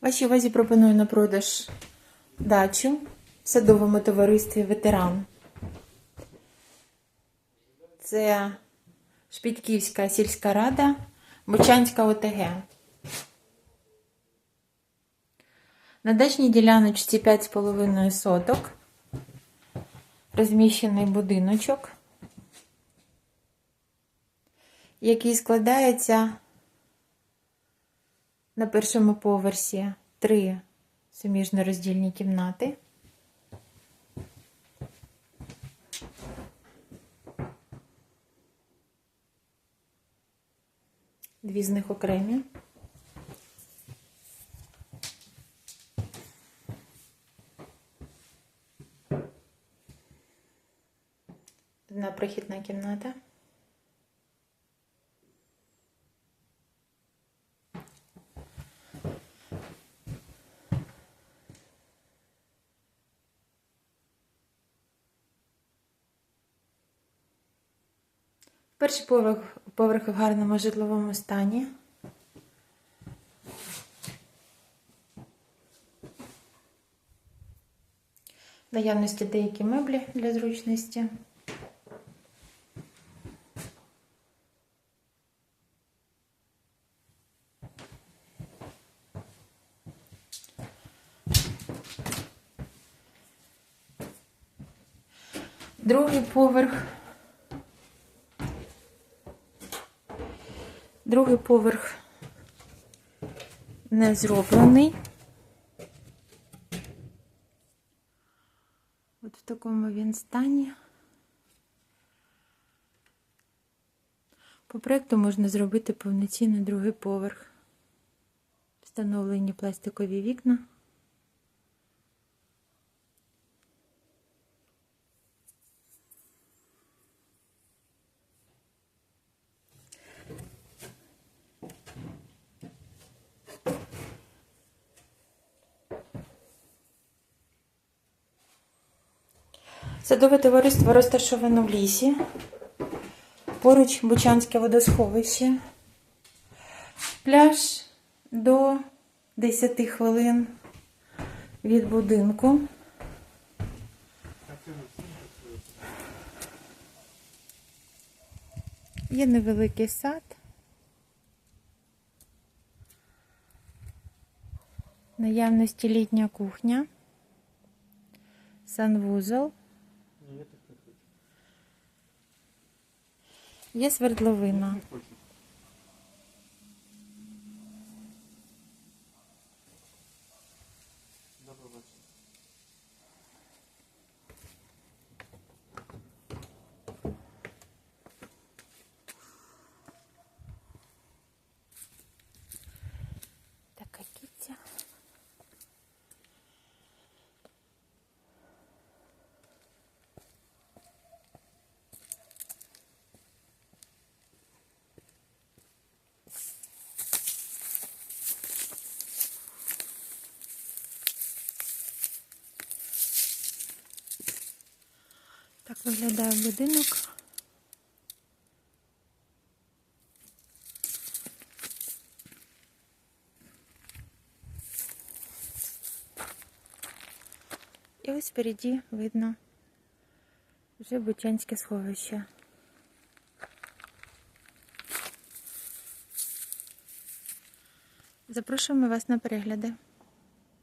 Вашій увазі пропоную на продаж дачу в садовому товаристві Ветеран. Це Шпітьківська сільська рада, Бучанська ОТГ. На дачній діляночці 5,5 соток. Розміщений будиночок, який складається на першому поверсі три суміжно роздільні кімнати. Дві з них окремі. Одна прохідна кімната. Перший поверх, поверх в гарному житловому стані. Наявності деякі меблі для зручності. Другий поверх. Другий поверх не зроблений. От в такому він стані. По проекту можна зробити повноцінний другий поверх. Встановлені пластикові вікна. Садове товариство розташовано в лісі. Поруч Бучанське водосховище. Пляж до 10 хвилин від будинку. Є невеликий сад. Наявності літня кухня, санвузол. Є свердловина. Так виглядає будинок. І ось впереді видно вже Бучанське сховище. Запрошуємо вас на перегляди.